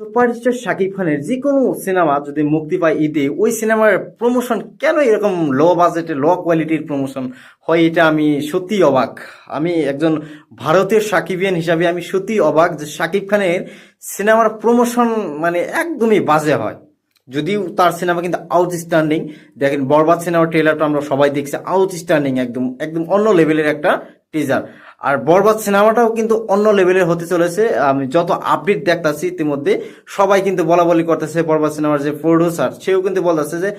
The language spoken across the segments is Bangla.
সুপারস্টার শাকিব খানের যে কোনো সিনেমা যদি মুক্তি পায় ঈদে, ওই সিনেমার প্রমোশন কেন এরকম লো বাজেটে লো কোয়ালিটির প্রমোশন হয় এটা আমি সত্যি অবাক। আমি একজন ভারতীয় সাকিবিয়ান হিসাবে আমি সত্যি অবাক যে শাকিব খানের সিনেমার প্রমোশন মানে একদমই বাজে হয়। যদিও তার সিনেমা কিন্তু আউটস্ট্যান্ডিং দেখেন, বরবাদ সিনেমার ট্রেলারটা আমরা সবাই দেখছি আউটস্ট্যান্ডিং একদম একদম অন্য লেভেলের একটা টিজার আর বরবাদ সিনেমাটাও কিন্তু অন্য লেভেলের হতে চলেছে। আমি যত আপডেট দেখতাছি ইতিমধ্যে, সবাই কিন্তু বলা বলি করতেছে বরবাদ সিনেমার যে প্রডিউসার সেও কিন্তু বলতেছে যে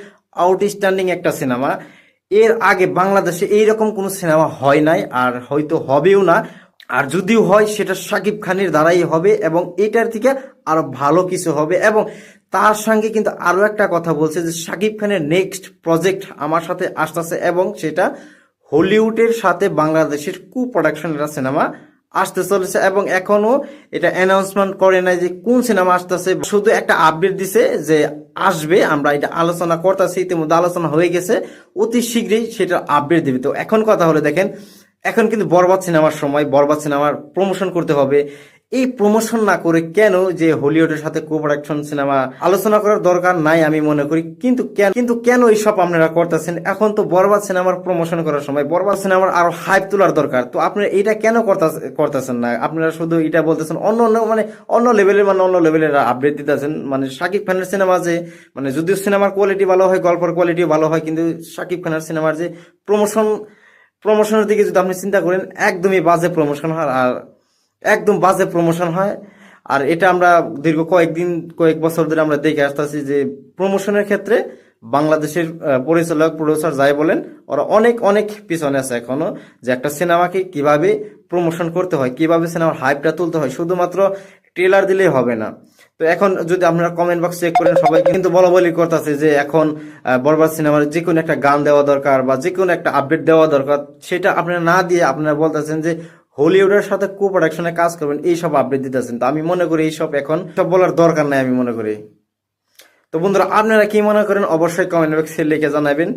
আউটস্ট্যান্ডিং একটা সিনেমা। এর আগে বাংলাদেশে এইরকম কোনো সিনেমা হয় নাই, আর হয়তো হবেও না। আর যদিও হয়, সেটা শাকিব খানের দ্বারাই হবে এবং এটার থেকে আরও ভালো কিছু হবে। এবং তার সঙ্গে কিন্তু আরও একটা কথা বলছে যে সাকিব খানের নেক্সট প্রজেক্ট আমার সাথে আসতেছে এবং সেটা হলিউডের সাথে বাংলাদেশের কু প্রোডাকশন একটা সিনেমা আসতে চলেছে এবং এখনও এটা অ্যানাউন্সমেন্ট করে নাই যে কোন সিনেমা আসতেছে। শুধু একটা আপডেট দিছে যে আসবে, আমরা এটা আলোচনা করতেছি, ইতিমধ্যে আলোচনা হয়ে গেছে। অতি শীঘ্রই সেটা আপডেট দেবে। তো এখন কথা হলে দেখেন, এখন কিন্তু বরবাদ সিনেমার সময়, বরবাদ সিনেমার প্রমোশন করতে হবে। এই প্রমোশন না করে কেন যে হলিউডের সাথে কোপ্রোডাকশন সিনেমা আলোচনা করার দরকার নাই আমি মনে করি। কিন্তু কেন কিন্তু কেন এইসব আপনারা করতেছেন? এখন তো বরবাদ সিনেমার প্রমোশন করার সময় বরবাদ সিনেমার আরও হাইপ তোলার দরকার। তো আপনারা এটা কেন করতাছ- করতেছেন না? আপনারা শুধু এটা বলতেছেন, অন্য অন্য মানে অন্য লেভেলের মানে অন্য লেভেলের আপডেট দিতেছেন। মানে শাকিব খানের সিনেমা যে মানে যদিও সিনেমার কোয়ালিটি ভালো হয়, গল্পের কোয়ালিটি ভালো হয়, কিন্তু শাকিব খানের সিনেমার যে প্রমোশন প্রমোশনের দিকে যদি আপনি চিন্তা করেন, একদমই বাজে প্রমোশন হয় আর একদম বাজে প্রমোশন হয়। আর এটা আমরা দীর্ঘ কয়েকদিন কয়েক বছর ধরে আমরা দেখে আসতেছি যে প্রমোশনের ক্ষেত্রে বাংলাদেশের পরিচালক প্রডিউসার যাই বলেন ওরা অনেক অনেক পিছনে আছে এখনও যে একটা সিনেমাকে কীভাবে প্রমোশন করতে হয় কীভাবে সিনেমার হাইপটা তুলতে হয় শুধুমাত্র ট্রেলার দিলেই হবে না। তো এখন যদি আপনারা কমেন্ট বক্স চেক করেন সবাই কিন্তু বলা বলি করতেছে যে এখন আহ, বরবাদ সিনেমার যে কোনো একটা গান দেওয়া দরকার বা যে কোনো একটা আপডেট দেওয়া দরকার সেটা আপনারা না দিয়ে আপনারা বলতেছেন যে হলিউডের সাথে কো প্রোডাকশনে কাজ করবেন, এইসব আপডেট দিতেছেন। তো আমি মনে করি এইসব এখন সব বলার দরকার নাই, আমি মনে করি। তো বন্ধুরা, আপনারা কি মনে করেন? অবশ্যই কমেন্ট বক্সে লিখে জানাবেন।